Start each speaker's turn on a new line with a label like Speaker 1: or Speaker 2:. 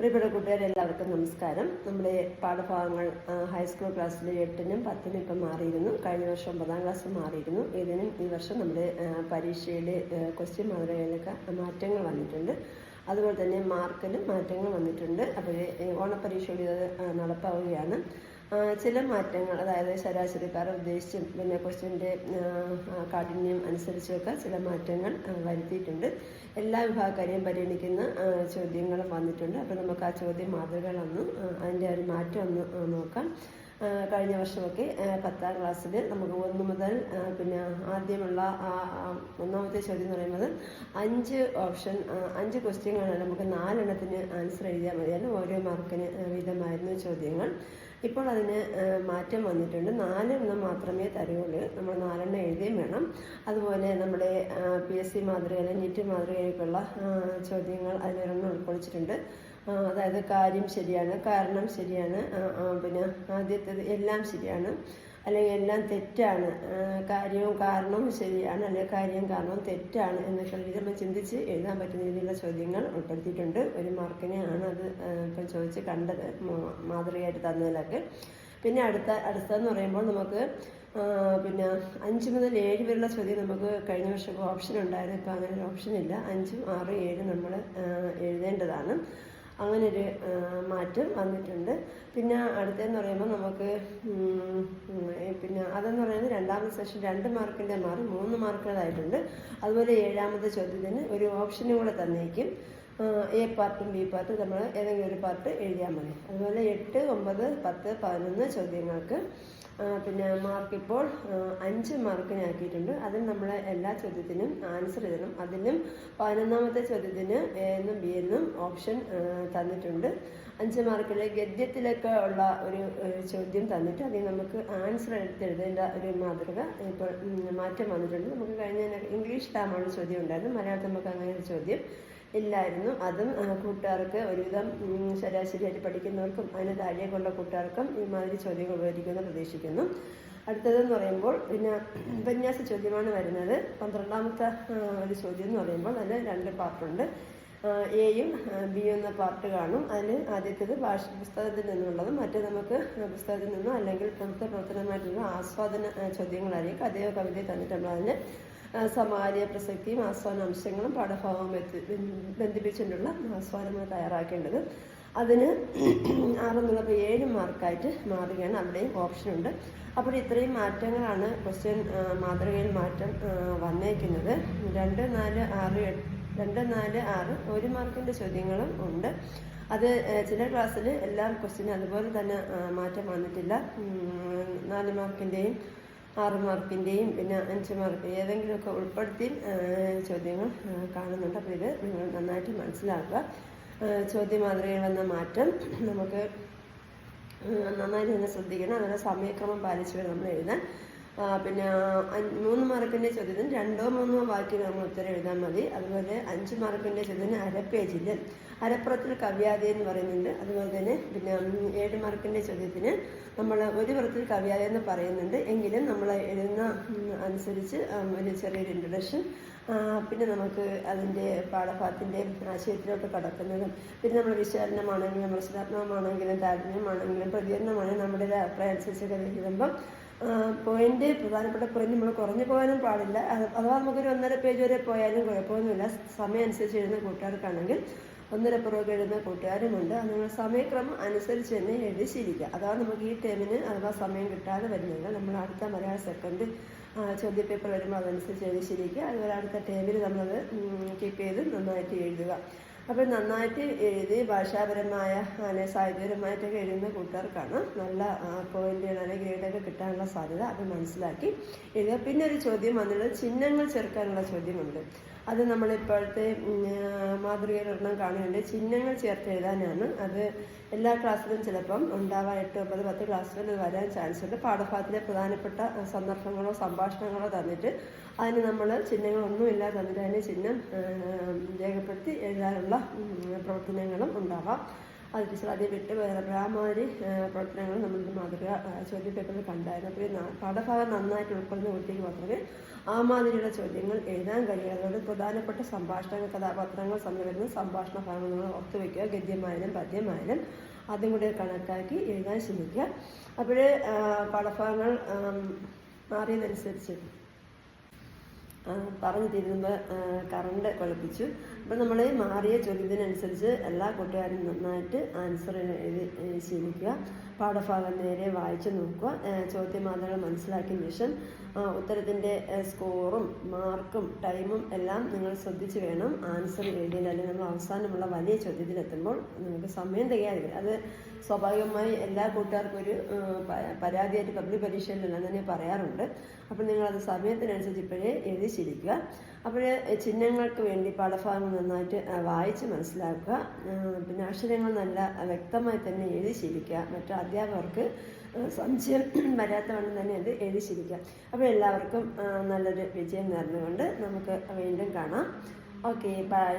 Speaker 1: പ്രിയപ്പെട്ട കൂട്ടുകാരെ എല്ലാവർക്കും നമസ്കാരം. നമ്മുടെ പാഠഭാഗങ്ങൾ ഹൈസ്കൂൾ ക്ലാസ്സിൽ എട്ടിനും പത്തിനും ഇപ്പം മാറിയിരുന്നു. കഴിഞ്ഞ വർഷം ഒമ്പതാം ക്ലാസ് മാറിയിരുന്നു. ഇതിനും ഈ വർഷം നമ്മുടെ പരീക്ഷയിലെ ക്വസ്റ്റ്യൻ മാതൃകയിലൊക്കെ മാറ്റങ്ങൾ വന്നിട്ടുണ്ട്. അതുപോലെ തന്നെ മാർക്കിലും മാറ്റങ്ങൾ വന്നിട്ടുണ്ട്. അപ്പോൾ ഓണപ്പരീക്ഷയുടെ നടപ്പാവുകയാണ്. ചില മാറ്റങ്ങൾ അതായത് ശരാശരിക്കാർ ഉദ്ദേശിച്ചും പിന്നെ ക്വസ്റ്റ്യന്റെ കാഠിന്യം അനുസരിച്ചൊക്കെ ചില മാറ്റങ്ങൾ വരുത്തിയിട്ടുണ്ട്. എല്ലാ വിഭാഗക്കാരെയും പരിഗണിക്കുന്ന ചോദ്യങ്ങൾ വന്നിട്ടുണ്ട്. അപ്പോൾ നമുക്ക് ആ ചോദ്യ മാതൃകകളൊന്ന് അതിന്റെ ഒരു മാറ്റം ഒന്ന് നോക്കാം. കഴിഞ്ഞ വർഷമൊക്കെ പത്താം ക്ലാസ്സിൽ നമുക്ക് ഒന്ന് മുതൽ പിന്നെ ആദ്യമുള്ള ഒന്നാമത്തെ ചോദ്യം എന്ന് പറയുന്നത് അഞ്ച് ഓപ്ഷൻ അഞ്ച് ക്വസ്റ്റ്യങ്ങളാണ് നമുക്ക് നാലെണ്ണത്തിന് ആൻസർ എഴുതിയാൽ മതിയായിരുന്നു ഓരോ മാർക്കിന് വീതമായിരുന്നു ചോദ്യങ്ങൾ. ഇപ്പോൾ അതിന് മാറ്റം വന്നിട്ടുണ്ട്. നാലെണ്ണം മാത്രമേ തരുള്ളൂ നമ്മൾ നാലെണ്ണം എഴുതിയും വേണം. അതുപോലെ നമ്മുടെ പി എസ് സി മാതൃകയിലെ നീറ്റ് മാതൃകയിലേക്കുള്ള ചോദ്യങ്ങൾ അതിലൊരെണ്ണം ഉൾക്കൊള്ളിച്ചിട്ടുണ്ട്. അതായത് കാര്യം ശരിയാണ് കാരണം ശരിയാണ് പിന്നെ ആദ്യത്തേത് എല്ലാം ശരിയാണ് അല്ലെങ്കിൽ എല്ലാം തെറ്റാണ് കാര്യവും കാരണവും ശരിയാണ് അല്ലെങ്കിൽ കാര്യം കാരണവും തെറ്റാണ് എന്നൊക്കെ രീതിയിൽ നമ്മൾ ചിന്തിച്ച് എഴുതാൻ പറ്റുന്ന രീതിയിലുള്ള ചോദ്യങ്ങൾ ഉൾപ്പെടുത്തിയിട്ടുണ്ട്. ഒരു മാർക്കിനെ ആണ് അത് ഇപ്പം ചോദിച്ച് കണ്ടത് മാതൃകയായിട്ട് തന്നതിലൊക്കെ. പിന്നെ അടുത്ത അടുത്തതെന്ന് പറയുമ്പോൾ നമുക്ക് പിന്നെ അഞ്ച് മുതൽ ഏഴ് വരെയുള്ള ചോദ്യം നമുക്ക് കഴിഞ്ഞ വർഷം ഓപ്ഷൻ ഉണ്ടായിരുന്നു. ഇപ്പോൾ അങ്ങനെ ഒരു ഓപ്ഷൻ ഇല്ല. അഞ്ചും ആറും ഏഴും നമ്മൾ എഴുതേണ്ടതാണ്. അങ്ങനെ ഒരു മാറ്റം വന്നിട്ടുണ്ട്. പിന്നെ അടുത്തതെന്ന് പറയുമ്പോൾ നമുക്ക് പിന്നെ അതെന്ന് പറയുന്നത് രണ്ടാമത്തെ സെഷൻ രണ്ട് മാർക്കിന്റെ മാറി മൂന്ന് മാർക്കുകളായിട്ടുണ്ട്. അതുപോലെ ഏഴാമത്തെ ചോദ്യത്തിന് ഒരു ഓപ്ഷനും കൂടെ തന്നേക്കും. എ പാർട്ടും ബി പാർട്ടും നമ്മൾ ഏതെങ്കിലും ഒരു പാർട്ട് എഴുതിയാൽ മതി. അതുപോലെ എട്ട് ഒമ്പത് പത്ത് പതിനൊന്ന് ചോദ്യങ്ങൾക്ക് പിന്നെ മാർക്ക് ഇപ്പോൾ അഞ്ച് മാർക്കിനാക്കിയിട്ടുണ്ട് അതിൽ നമ്മൾ എല്ലാ ചോദ്യത്തിനും ആൻസർ എഴുതണം അതിലും പതിനൊന്നാമത്തെ ചോദ്യത്തിന് എ എന്നും ബി എന്നും ഓപ്ഷൻ തന്നിട്ടുണ്ട്. അഞ്ച് മാർക്കിലെ ഗദ്യത്തിലൊക്കെ ഉള്ള ഒരു ചോദ്യം തന്നിട്ട് അതിൽ നമുക്ക് ആൻസർ എടുത്തെഴുതേണ്ട ഒരു മാതൃക ഇപ്പോൾ മാറ്റം വന്നിട്ടുണ്ട്. നമുക്ക് കഴിഞ്ഞ ഇംഗ്ലീഷ് ടാമുള്ള ചോദ്യം ഉണ്ടായിരുന്നു. മലയാളത്തിൽ നമുക്ക് അങ്ങനെ ഒരു ചോദ്യം ഇല്ലായിരുന്നു. അതും കൂട്ടുകാർക്ക് ഒരുവിധം ശരാശരിയായിട്ട് പഠിക്കുന്നവർക്കും അതിന് താഴേക്കുള്ള കൂട്ടുകാർക്കും ഈ മാതിരി ചോദ്യങ്ങൾ ഉപകരിക്കുമെന്ന് പ്രതീക്ഷിക്കുന്നു. അടുത്തതെന്ന് പറയുമ്പോൾ പിന്നെ ഉപന്യാസ ചോദ്യമാണ് വരുന്നത്. പന്ത്രണ്ടാമത്തെ ഒരു ചോദ്യം എന്ന് പറയുമ്പോൾ അതിൽ രണ്ട് പാർട്ടുണ്ട് എയും ബിയും എന്ന പാർട്ട് കാണും. അതിൽ ആദ്യത്തേത് ഭാഷ പുസ്തകത്തിൽ നിന്നുള്ളത് മറ്റേ നമുക്ക് പുസ്തകത്തിൽ നിന്നും അല്ലെങ്കിൽ പ്രവൃത്ത പ്രവർത്തനമായിട്ടുള്ള ആസ്വാദന ചോദ്യങ്ങളായിരിക്കും കഥയോ കവിതയോ തന്നിട്ട് നമ്മൾ അതിന് സമാരിയ പ്രസക്തിയും ആസ്വാദന അംശങ്ങളും പാഠഭാഗവും ബന്ധിപ്പിച്ചിട്ടുള്ള ആസ്വാദനങ്ങൾ തയ്യാറാക്കേണ്ടത്. അതിന് ആറെന്നുള്ളപ്പോൾ ഏഴ് മാർക്കായിട്ട് മാറുകയാണ്. അവിടെയും ഓപ്ഷനുണ്ട് അപ്പോൾ ഇത്രയും മാറ്റങ്ങളാണ് ക്വസ്റ്റ്യൻ മാതൃകയിൽ മാറ്റം വന്നേക്കുന്നത്. രണ്ട് നാല് ആറ് എട്ട് രണ്ട് നാല് ആറ് ഒരു മാർക്കിന്റെ ചോദ്യങ്ങളും ഉണ്ട്. അത് ചില ക്ലാസ്സിൽ എല്ലാ ക്വസ്റ്റ്യനും അതുപോലെ തന്നെ മാറ്റം വന്നിട്ടില്ല. നാല് മാർക്കിന്റെയും ആറ് മാർക്കിന്റെയും പിന്നെ അഞ്ച് മാർക്ക് ഏതെങ്കിലുമൊക്കെ ഉൾപ്പെടുത്തി ചോദ്യങ്ങൾ കാണുന്നുണ്ട്. അപ്പോൾ ഇത് നിങ്ങൾ നന്നായിട്ട് മനസ്സിലാക്കുക. ചോദ്യമാതൃകയിൽ ചോദ്യ മാതൃകയിൽ വന്ന മാറ്റം നമുക്ക് നന്നായി തന്നെ ശ്രദ്ധിക്കണം. അതുപോലെ സമയക്രമം പാലിച്ചു വേണം നമ്മൾ എഴുതാൻ പിന്നെ മൂന്ന് മാർക്കിന്റെ ചോദ്യത്തിന് രണ്ടോ മൂന്നോ വാക്യം നമ്മൾ ഉത്തരം എഴുതാൻ മതി. അതുപോലെ അഞ്ച് മാർക്കിന്റെ ചോദ്യത്തിന് അര പേജിൽ അരപ്പുറത്തിൽ കവ്യാതി എന്ന് പറയുന്നുണ്ട്. അതുപോലെ തന്നെ പിന്നെ ഏഴ് മാർക്കിന്റെ ചോദ്യത്തിന് നമ്മൾ ഒരു പുറത്തിൽ കവ്യാതി എന്ന് പറയുന്നുണ്ട്. എങ്കിലും നമ്മൾ എഴുതുന്ന അനുസരിച്ച് ഒരു ചെറിയൊരു ഇൻട്രഡക്ഷൻ പിന്നെ നമുക്ക് അതിന്റെ പാഠഭാഗത്തിന്റെ ആശയത്തിലോട്ട് കടക്കുന്നതും പിന്നെ നമ്മൾ വിശാലനമാണെങ്കിലും വിമർശനാത്മകമാണെങ്കിലും താല്പര്യമാണെങ്കിലും പ്രതികരണമാണെങ്കിലും നമ്മുടെ ഒരു അഭിപ്രായം അനുസരിച്ചൊക്കെ എഴുതുമ്പം പോയിന്റ് പ്രധാനപ്പെട്ട പോയിന്റ് നമ്മൾ കുറഞ്ഞു പോകാനും പാടില്ല. അഥവാ നമുക്കൊരു ഒന്നര പേജ് വരെ പോയാലും കുഴപ്പമൊന്നുമില്ല. സമയം അനുസരിച്ച് എഴുതുന്ന കൂട്ടുകാർക്കാണെങ്കിൽ ഒന്നര പുറകെ എഴുതുന്ന കൂട്ടുകാരുമുണ്ട് നിങ്ങൾ സമയക്രമം അനുസരിച്ച് തന്നെ എഴുതി ശീലിക്കുക. അഥവാ നമുക്ക് ഈ ടൈമിന് അഥവാ സമയം കിട്ടാതെ വരുന്നില്ല നമ്മൾ അടുത്ത മലയാള സെക്കൻഡ് ചോദ്യ പേപ്പർ വരുമ്പോൾ അതനുസരിച്ച് എഴുതി ശീലിക്കുക. അതുപോലെ അടുത്ത ടൈമിൽ നമ്മൾ കീപ്പ് ചെയ്ത് നന്നായിട്ട് എഴുതുക. അപ്പോൾ നന്നായിട്ട് എഴുതി ഭാഷാപരമായ അല്ലെ സാഹിത്യപരമായിട്ടൊക്കെ എഴുതുന്ന കൂട്ടുകാർക്കാണ് നല്ല പോയിന്റുകൾ അല്ലെങ്കിൽ ഗ്രേഡൊക്കെ കിട്ടാനുള്ള സാധ്യത അത് മനസ്സിലാക്കി എഴുതുക. പിന്നെ ഒരു ചോദ്യം വന്നിട്ടുള്ളത് ചിഹ്നങ്ങൾ ചേർക്കാനുള്ള ചോദ്യമുണ്ട്. അത് മാതൃകയിൽ ഒരെണ്ണം കാണുന്നുണ്ട് ചിഹ്നങ്ങൾ ചേർത്ത് എഴുതാനാണ് അത് എല്ലാ ക്ലാസ്സിലും ചിലപ്പം ഉണ്ടാവാൻ എട്ട് ഒമ്പത് പത്ത് ക്ലാസ്സിലും വരാൻ ചാൻസ് ഉണ്ട്. പാഠഭാഗത്തിലെ പ്രധാനപ്പെട്ട സന്ദർഭങ്ങളോ സംഭാഷണങ്ങളോ തന്നിട്ട് അതിന് നമ്മൾ ചിഹ്നങ്ങളൊന്നുമില്ല തന്നിട്ട് അതിന് ചിഹ്നം രേഖപ്പെടുത്തി എഴുതാനുള്ള പ്രവർത്തനങ്ങളും ഉണ്ടാവാം. അത് അതേ വിട്ട് മാതിരി പ്രവർത്തനങ്ങൾ നമ്മളുടെ മാതൃക ചോദ്യ ചോദ്യപേപ്പറിൽ കണ്ടായിരുന്നു. അപ്പോൾ പാഠഭാഗം നന്നായിട്ട് ഉൾക്കൊള്ളുന്ന കുട്ടിക്ക് മാത്രമേ ആ മാതിരിയുള്ള ചോദ്യങ്ങൾ എഴുതാൻ അതുകൊണ്ട് പ്രധാനപ്പെട്ട സംഭാഷണ കഥാപാത്രങ്ങൾ തമ്മിൽ സംഭാഷണ ഭാഗങ്ങൾ നിങ്ങൾ ഓർത്തുവെക്കുക ഗദ്യമായാലും പദ്യമായാലും അതും കൂടെ കണക്കാക്കി എഴുതാൻ ശ്രമിക്കുക. അപ്പോൾ പാഠഭാഗങ്ങൾ മാറിയതനുസരിച്ച് പറഞ്ഞു തീരുമ്പോൾ കറണ്ട് കുഴപ്പിച്ചു അപ്പോൾ നമ്മൾ മാറിയ ചോദ്യത്തിനനുസരിച്ച് എല്ലാ കൂട്ടുകാരും നന്നായിട്ട് ആൻസർ എഴുതി ശീലിക്കുക. പാഠഭാഗം നേരെ വായിച്ചു നോക്കുക. ചോദ്യമാതൃക മനസ്സിലാക്കിയ ശേഷം ഉത്തരത്തിന്റെ സ്കോറും മാർക്കും ടൈമും എല്ലാം നിങ്ങൾ ശ്രദ്ധിച്ച് വേണം ആൻസർ എഴുതിയത് അല്ലെങ്കിൽ നമ്മൾ അവസാനമുള്ള വലിയ ചോദ്യത്തിലെത്തുമ്പോൾ നിങ്ങൾക്ക് സമയം തികയാതെ അത് സ്വാഭാവികമായി എല്ലാ കൂട്ടുകാർക്കും ഒരു പരാതിയായിട്ട് പബ്ലിക് പരീക്ഷയിലെല്ലാം തന്നെ പറയാറുണ്ട്. അപ്പോൾ നിങ്ങളത് സമയത്തിനനുസരിച്ച് ഇപ്പോഴേ എഴുതി ശീലിക്കുക. അപ്പോൾ ചിഹ്നങ്ങൾക്ക് വേണ്ടി പാഠഭാഗങ്ങൾ നന്നായിട്ട് വായിച്ച് മനസ്സിലാക്കുക. പിന്നെ അക്ഷരങ്ങൾ നല്ല വ്യക്തമായി തന്നെ എഴുതി ശീലിക്കുക. മറ്റു അധ്യാപകർക്ക് സംശയം വരാത്തവണ്ണം തന്നെ അത് എഴുതി ശീലിക്കുക. അപ്പോൾ എല്ലാവർക്കും നല്ലൊരു വിജയം നേർന്നുകൊണ്ട് നമുക്ക് വീണ്ടും കാണാം. Okay bye.